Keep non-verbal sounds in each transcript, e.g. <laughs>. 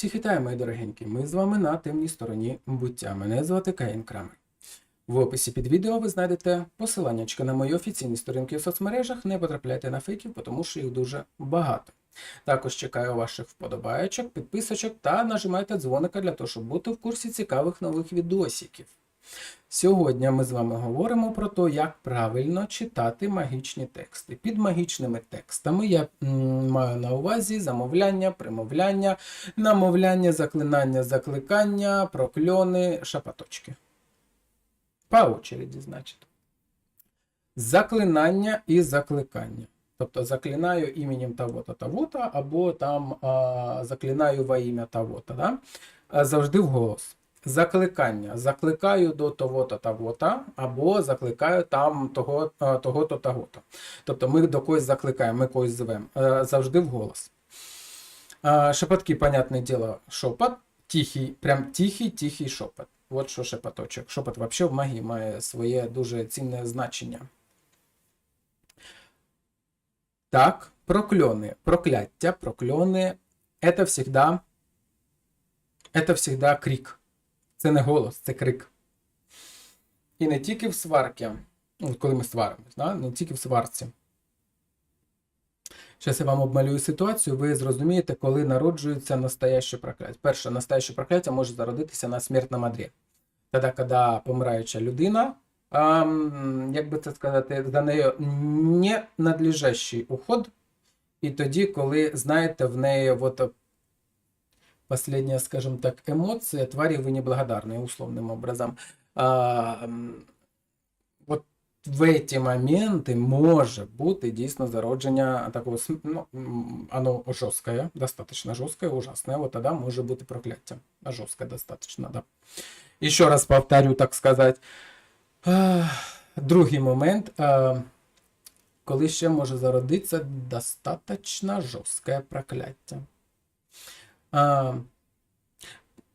Всіх вітаю, мої дорогенькі. Ми з вами на темній стороні буття. Мене звати Каїн Крамер. В описі під відео ви знайдете посилання на мої офіційні сторінки в соцмережах. Не потрапляйте на фейків, тому що їх дуже багато. Також чекаю ваших вподобаєчок, підписочок та нажимайте дзвоника для того, щоб бути в курсі цікавих нових відосиків. Сьогодні ми з вами говоримо про те, як правильно читати магічні тексти. Під магічними текстами я маю на увазі замовляння, примовляння, намовляння, заклинання, закликання, прокльони, шапоточки. По очереді, значить. Заклинання і закликання. Тобто заклинаю іменем того-то, того-то, або там а, заклинаю во ім'я того-то. Да? Завжди вголос. Закликання. Закликаю до того-то, того-то, або закликаю там того, а, того-то, того-то. Тобто ми до когось закликаємо, ми когось звемо. Е, Завжди вголос. А, Шепотки, понятне діло, шепот, тихий, прям тихий, тихий шепот. От що шепоточок. Шепот взагалі в магії має своє дуже цінне значення. Так, прокльони, прокляття, прокльони это всегда, это всегда крик. Це не голос, це крик. І не тільки в сварці, ну, коли ми сваримось, да? не тільки в сварці. Зараз я вам обмалюю ситуацію, ви зрозумієте, коли народжується настояще прокляття. Перше, настояще прокляття може зародитися на смертному одрі. Тоді, коли помираюча людина, а, як би це сказати, за нею не надлежащий уход, і тоді, коли, знаєте, в неї от, последняя, скажем так, эмоция, твари вы неблагодарные, условным образом. А, м, от в эти моменти може бути дійсно зародження такого, см- ну, м, оно жорстке, достаточно жорстке, ужасне, от тоді може бути прокляття. Жорстке достаточно, да. І ще раз повторю, так сказати. А, Другий момент, а, коли ще може зародитися достаточно жорстке прокляття. А,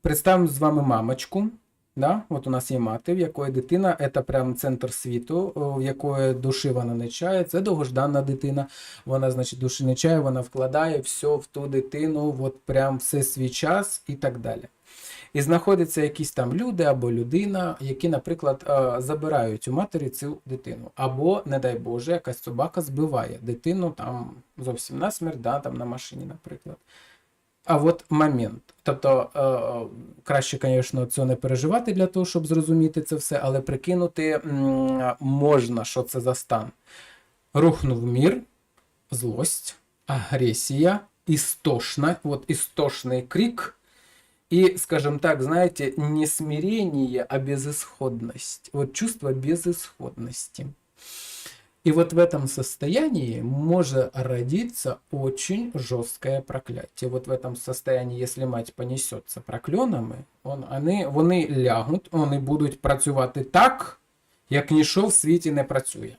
Представимо з вами мамочку. Да? От у нас є мати, в якої дитина це прям центр світу, в якої душі вона не чає. Це довгожданна дитина. Вона, значить, душі не чає, вона вкладає все в ту дитину, от прям все свій час і так далі. І знаходяться якісь там люди або людина, які, наприклад, забирають у матері цю дитину. Або, не дай Боже, якась собака збиває дитину там зовсім на смерть, да, там на машині, наприклад. А от момент. Тобто, е, краще, звісно, це не переживати для того, щоб зрозуміти це все, але прикинути можна, що це за стан. Рухнув мір, злость, агресія, істошна, от істошний крик. И, скажем так, знаете, не смирение, а безысходность. Вот чувство безысходности. И вот в этом состоянии может родиться очень жесткое проклятие. Вот в этом состоянии, если мать понесется прокльонами, он, вони, вони лягнуть, вони будуть працювати так, як ніщо в світі не працює.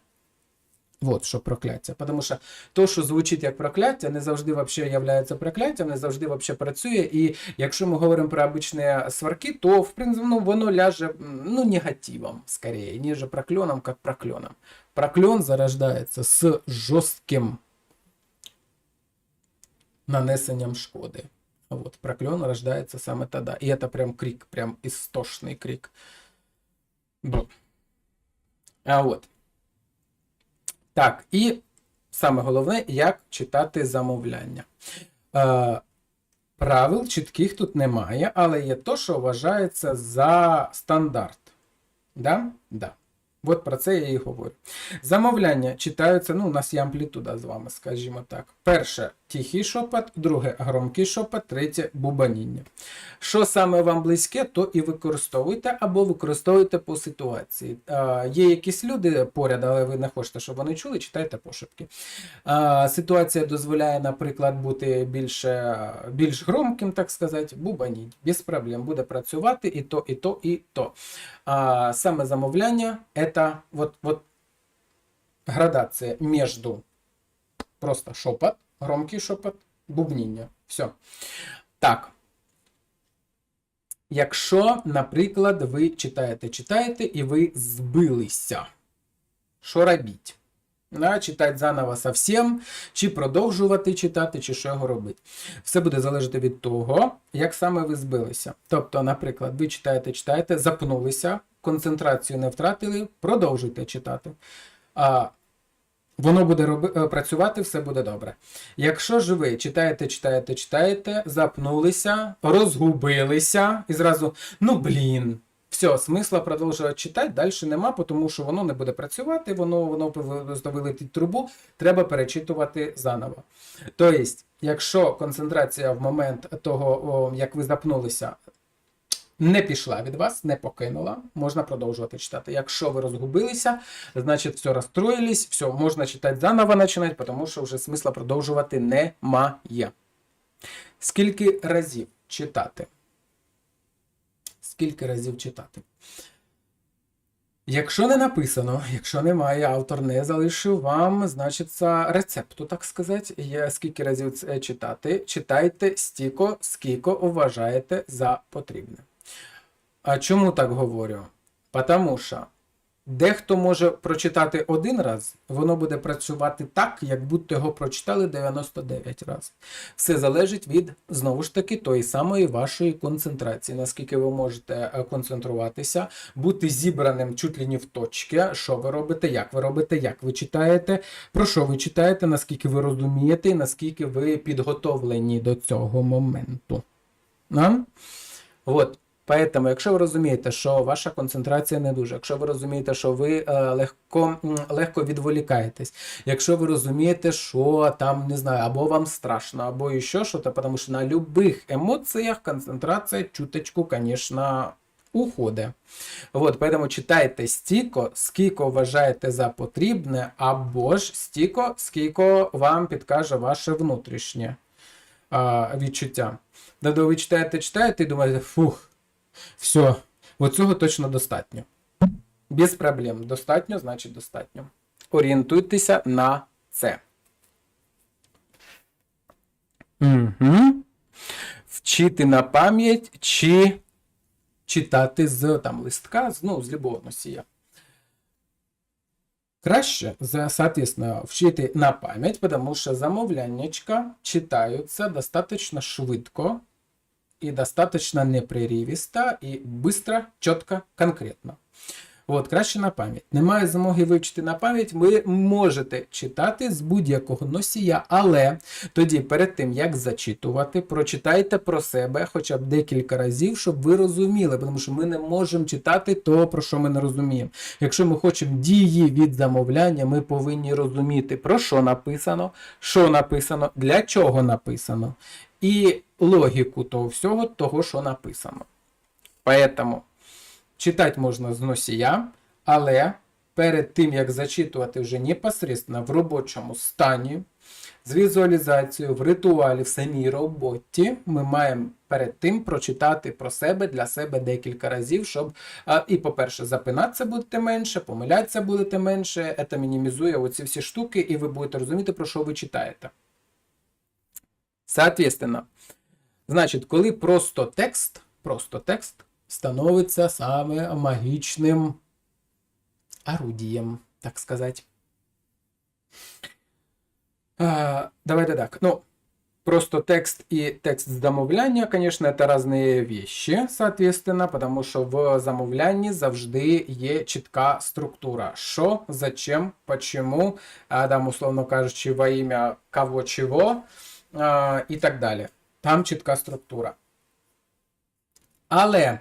От що прокляття. Тому що то, що звучить як прокляття, не завжди вообще являється прокляттям, не завжди вообще працює. І якщо ми говоримо про обичні сварки, то в принципі ну, воно ляже ну, негативом скорее, ніж прокльоном, як прокльоном. Прокльон зарождається з жорстким нанесенням шкоди. Вот, прокльон рождається саме тоді. І це прям крик, прям істошний крик. Бу. А от. Так, і саме головне, як читати замовляння. Е, правил чітких тут немає, але є то, що вважається за стандарт. Да? Да. От про це я і говорю. Замовляння читаються, ну, у нас є амплітуда з вами, скажімо так. Перше тихий шепот, друге громкий шепот, третє бубаніння. Що саме вам близьке, то і використовуйте або використовуйте по ситуації. А, є якісь люди поряд, але ви не хочете, щоб вони чули, читайте пошепки. А, ситуація дозволяє, наприклад, бути більше, більш громким, так сказати, бубаніть. Без проблем буде працювати і то, і то, і то. А, саме замовляння это вот, вот градація між просто шепот, громкий шепот, бубніння. Все. Так. Якщо, наприклад, ви читаєте, читаєте і ви збилися, що робіть? Да, читати заново совсем, чи продовжувати читати, чи що його робити. Все буде залежати від того, як саме ви збилися. Тобто, наприклад, ви читаєте, читаєте, запнулися, концентрацію не втратили, продовжуйте читати. А Воно буде роби, е, працювати, все буде добре. Якщо ж ви читаєте, читаєте, читаєте, запнулися, розгубилися і зразу, ну блін, все, смисла продовжувати читати, далі нема, тому що воно не буде працювати, воно воно вилетить трубу, треба перечитувати заново. Тобто, якщо концентрація в момент того, як ви запнулися, не пішла від вас, не покинула, можна продовжувати читати. Якщо ви розгубилися, значить все розстроїлись, все, можна читати заново починати, тому що вже смисла продовжувати немає. Скільки разів читати? Скільки разів читати? Якщо не написано, якщо немає, автор не залишив вам, значить, рецепту, так сказати, є скільки разів це читати. Читайте стільки, скільки вважаєте за потрібне. А чому так говорю? Потому що дехто може прочитати один раз, воно буде працювати так, як будто його прочитали 99 разів. Все залежить від, знову ж таки, тої самої вашої концентрації, наскільки ви можете е, концентруватися, бути зібраним чуть ли не в точці, що ви робите, як ви робите, як ви читаєте, про що ви читаєте, наскільки ви розумієте, і наскільки ви підготовлені до цього моменту. А? От. Поэтому, якщо ви розумієте, що ваша концентрація не дуже, якщо ви розумієте, що ви е, легко легко відволікаєтесь, якщо ви розумієте, що там не знаю, або вам страшно, або і що, то, тому що на любих емоціях концентрація чуточку, звісно, уходить. Вот, поэтому читайте стіко, скільки вважаєте за потрібне, або ж стіко, скільки вам підкаже ваше внутрішнє а, відчуття. Тобто ви читаєте, читаєте і думаєте, фух. Все, оцього точно достатньо. Без проблем. Достатньо, значить достатньо. Орієнтуйтеся на це. Угу. Вчити на пам'ять чи читати з там листка, ну, з любого носія. Краще, соответственно, вчити на пам'ять, тому що замовляннячка читаються достаточно швидко и достаточно непрерывисто, і быстро, чітко, конкретно. От, краще на пам'ять. Немає змоги вивчити на пам'ять, ви можете читати з будь-якого носія, але тоді, перед тим, як зачитувати, прочитайте про себе хоча б декілька разів, щоб ви розуміли, тому що ми не можемо читати то, про що ми не розуміємо. Якщо ми хочемо дії від замовляння, ми повинні розуміти, про що написано, що написано, для чого написано і логіку того всього, того, що написано. Поэтому читати можна з носія, але перед тим, як зачитувати вже непосредственно в робочому стані, з візуалізацією в ритуалі, в самій роботі, ми маємо перед тим прочитати про себе для себе декілька разів, щоб, а, і, по-перше, запинатися будете менше, помилятися будете менше, це мінімізує оці всі штуки, і ви будете розуміти, про що ви читаєте. Соответственно, значить, коли просто текст, просто текст становиться саме магічним орудієм, так сказати. А, давайте так. Ну, просто текст и текст замовляння, конечно, это разные вещи, соответственно, потому що в замовлянні завжди є чітка структура. Що, зачем, почему, а, там, условно кажучи, во ім'я кого чого а, і так далі. Там чітка структура. Але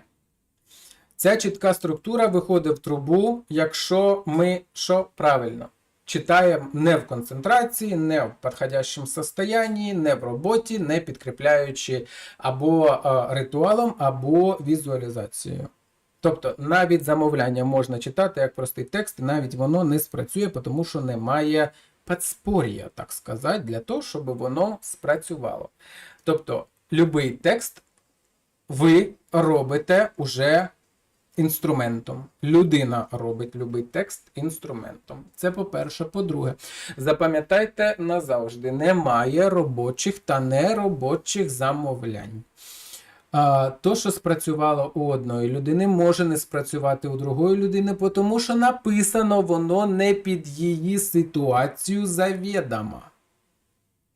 ця чітка структура виходить в трубу, якщо ми що правильно читаємо не в концентрації, не в підходящому состоянні, не в роботі, не підкріпляючи або а, ритуалом, або візуалізацією. Тобто навіть замовляння можна читати як простий текст, навіть воно не спрацює, тому що немає подспор'я, так сказати, для того, щоб воно спрацювало. Тобто, будь-який текст ви робите уже інструментом. Людина робить будь-який текст інструментом. Це по-перше. По-друге, запам'ятайте назавжди, немає робочих та неробочих замовлянь. А, то, що спрацювало у одної людини, може не спрацювати у другої людини, тому що написано воно не під її ситуацію завідомо.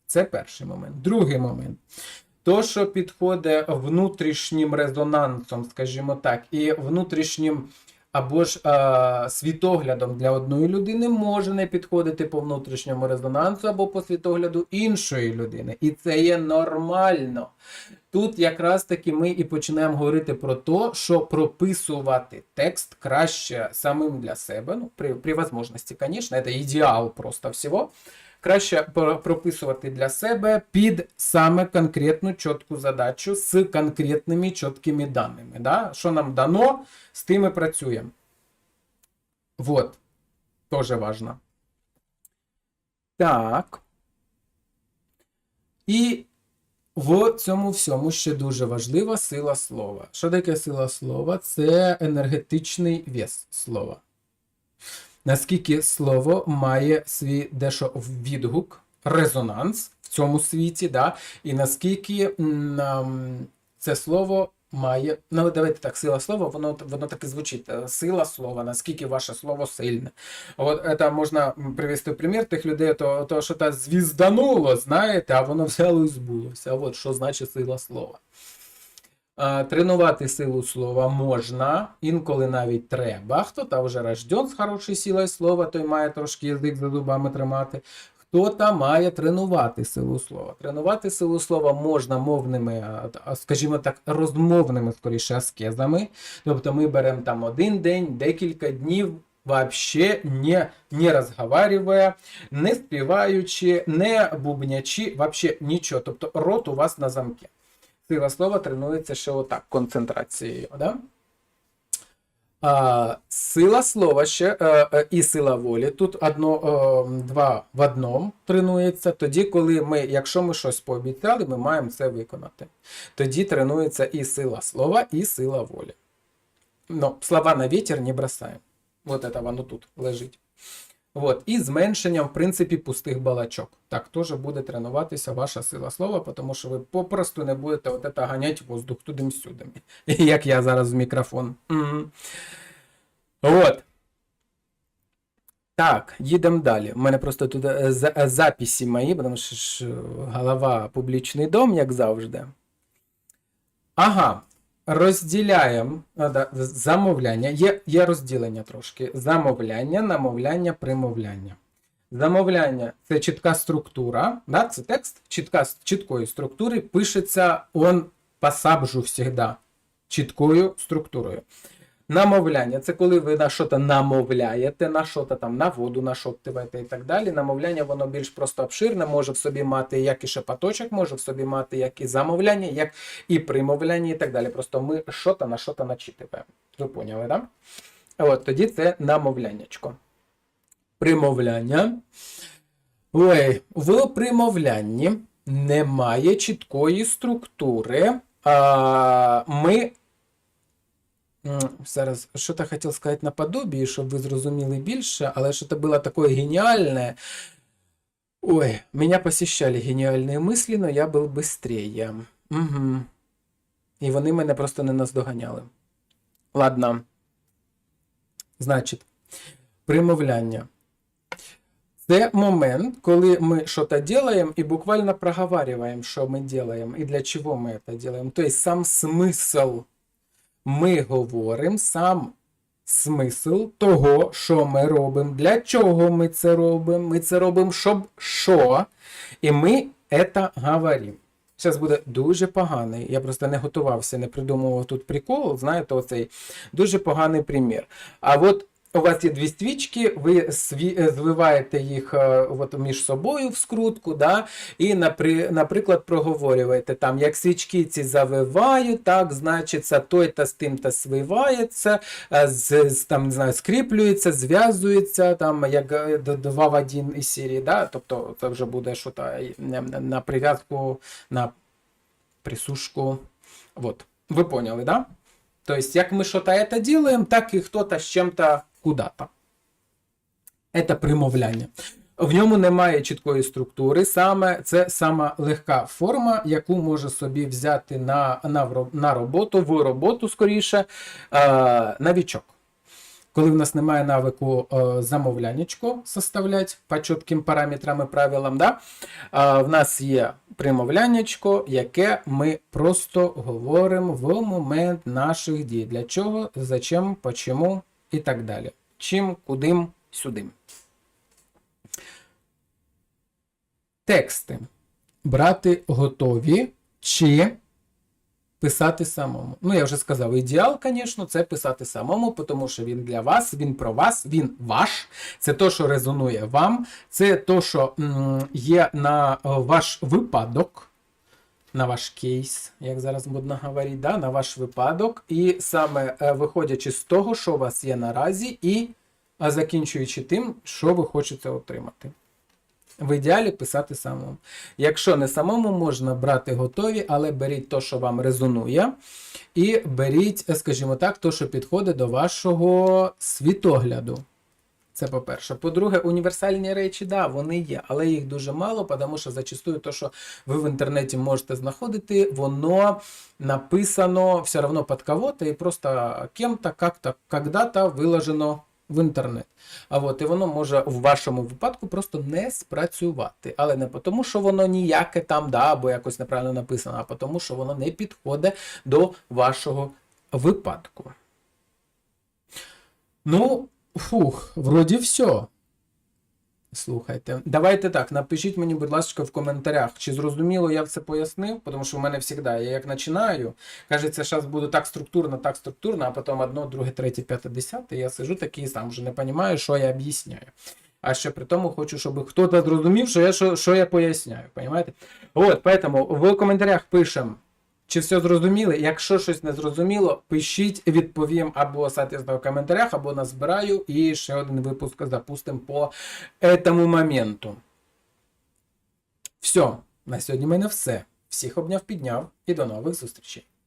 Це перший момент. Другий момент. То, що підходить внутрішнім резонансом, скажімо так, і внутрішнім або ж е, світоглядом для одної людини може не підходити по внутрішньому резонансу або по світогляду іншої людини. І це є нормально. Тут якраз таки ми і починаємо говорити про те, що прописувати текст краще самим для себе. Ну, при, при возможності, звісно, це ідеал просто всього. Краще прописувати для себе під саме конкретну чітку задачу з конкретними чіткими даними. Да? Що нам дано, з тим і працюємо. Вот. Тоже важно. Так. І в цьому всьому ще дуже важлива сила слова. Що таке сила слова? Це енергетичний вес слова. Наскільки слово має свій дещо відгук, резонанс в цьому світі, да? і наскільки м, це слово має. Ну, давайте так, сила слова, воно, воно так і звучить. е, Сила слова, наскільки ваше слово сильне. От це можна привести в примір тих людей, то, то що та звіздануло, знаєте, а воно взяло і збулося. От що значить сила слова. Тренувати силу слова можна, інколи навіть треба. Хто-то вже рожден з хорошою силою слова, той має трошки язик за зубами тримати. Хто-то має тренувати силу слова. Тренувати силу слова можна мовними, скажімо так, розмовними скоріше аскезами. Тобто ми беремо там один день, декілька днів. Вообще не, не розговарює, не співаючи, не бубнячи, вообще нічого. Тобто рот у вас на замки. Сила слова тренується ще отак, концентрацією. Да? А, сила слова ще е, е, і сила волі. Тут одно, е, два в одному тренується. Тоді, коли ми, якщо ми щось пообіцяли, ми маємо це виконати. Тоді тренується і сила слова, і сила волі. Ну, слова на вітер не бросаємо. Вот это воно тут лежить. От. І зменшенням, в принципі, пустих балачок. Так теж буде тренуватися ваша сила слова, тому що ви попросту не будете от это ганяти воздух туди-сюди. <laughs> Як я зараз в мікрофон. Мгм. От. Так, їдемо далі. У мене просто тут е, е, записи мої, тому що ж е, голова публічний дом, як завжди. Ага. Розділяємо да, замовляння. Є, є розділення трошки. Замовляння, намовляння, примовляння. Замовляння це чітка структура, да, це текст чітка, чіткої структури, пишеться он пасабжу завжди, чіткою структурою. Намовляння це коли ви на щось намовляєте, на щось там на воду нашоптуєте і так далі. Намовляння воно більш просто обширне, може в собі мати як і шепоточок, може в собі мати як і замовляння, як і примовляння і так далі. Просто ми щось на щось начитуємо. Ви поняли? Да? От тоді це намовляннячко. Примовляння. Ой, в примовлянні немає чіткої структури. Ми Зараз що-то хотів сказати наподобие, щоб ви зрозуміли більше, але що-то було таке геніальне. Ой, меня посещали геніальні мислі, но я був быстрее. Угу. І вони мене просто не наздоганяли. Ладно. Значить, примовляння. Це момент, коли ми щось робимо і буквально проговариваємо, що ми робимо і для чого ми це робимо. Тобто сам смисл ми говоримо сам смисл того, що ми робимо, для чого ми це робимо. Ми це робимо, щоб що. І ми це говоримо. Зараз буде дуже поганий. Я просто не готувався, не придумував тут прикол. Знаєте, оцей дуже поганий примір. А от у вас є дві свічки, ви сві... звиваєте їх е, от, між собою в скрутку, да? і, напри... наприклад, проговорюєте там, як свічки ці завиваю, так, значить, той-то з тим-то свивається, е, з, з, там, не знаю, скріплюється, зв'язується, там, як е, д- два в один із серії, да? тобто це вже буде щось на, на прив'язку, на присушку. Вот. Вы поняли, да? То есть, як мы что-то это делаем, так и кто-то с чем-то куда-то. Это примовляння. В ньому немає чіткої структури. Саме це сама легка форма, яку може собі взяти на, на, на роботу, в роботу скоріше, е, новічок. Коли в нас немає навику е, замовляннячко составляти по чітким параметрам і правилам, да? е, в нас є примовляннячко, яке ми просто говоримо в момент наших дій. Для чого, зачем, почему і так далі. Чим, кудим, сюдим. Тексти брати готові чи писати самому. Ну, я вже сказав, ідеал, звісно, це писати самому, тому що він для вас, він про вас, він ваш. Це то, що резонує вам, це то, що є на е, ваш випадок. На ваш кейс, як зараз модно говорити, да? на ваш випадок, і саме е, виходячи з того, що у вас є наразі, і закінчуючи тим, що ви хочете отримати. В ідеалі писати самому. Якщо не самому, можна брати готові, але беріть то, що вам резонує, і беріть, скажімо так, то, що підходить до вашого світогляду. Це по-перше. По-друге, універсальні речі, да, вони є, але їх дуже мало, тому що зачастую то, що ви в інтернеті можете знаходити, воно написано все одно під кого-то і просто кем-то, как-то, когда-то виложено в інтернет. А от і воно може в вашому випадку просто не спрацювати. Але не тому, що воно ніяке там, да, або якось неправильно написано, а тому, що воно не підходить до вашого випадку. Ну, фух, вроді все. Слухайте, давайте так, напишіть мені, будь ласка, в коментарях, чи зрозуміло я це пояснив, тому що в мене завжди, я як починаю, кажеться, зараз буду так структурно, так структурно, а потім одно, друге, третє, п'яте, десяте, я сижу такий сам вже не розумію, що я об'ясняю. А ще при тому хочу, щоб хтось зрозумів, що я, що, що я поясняю. Понимаете? От, поэтому в коментарях пишемо, чи все зрозуміли. Якщо щось не зрозуміло, пишіть, відповім або соответственно, в коментарях, або назбираю, і ще один випуск запустимо по этому моменту. Все, на сьогодні в мене все. Всіх обняв, підняв і до нових зустрічей.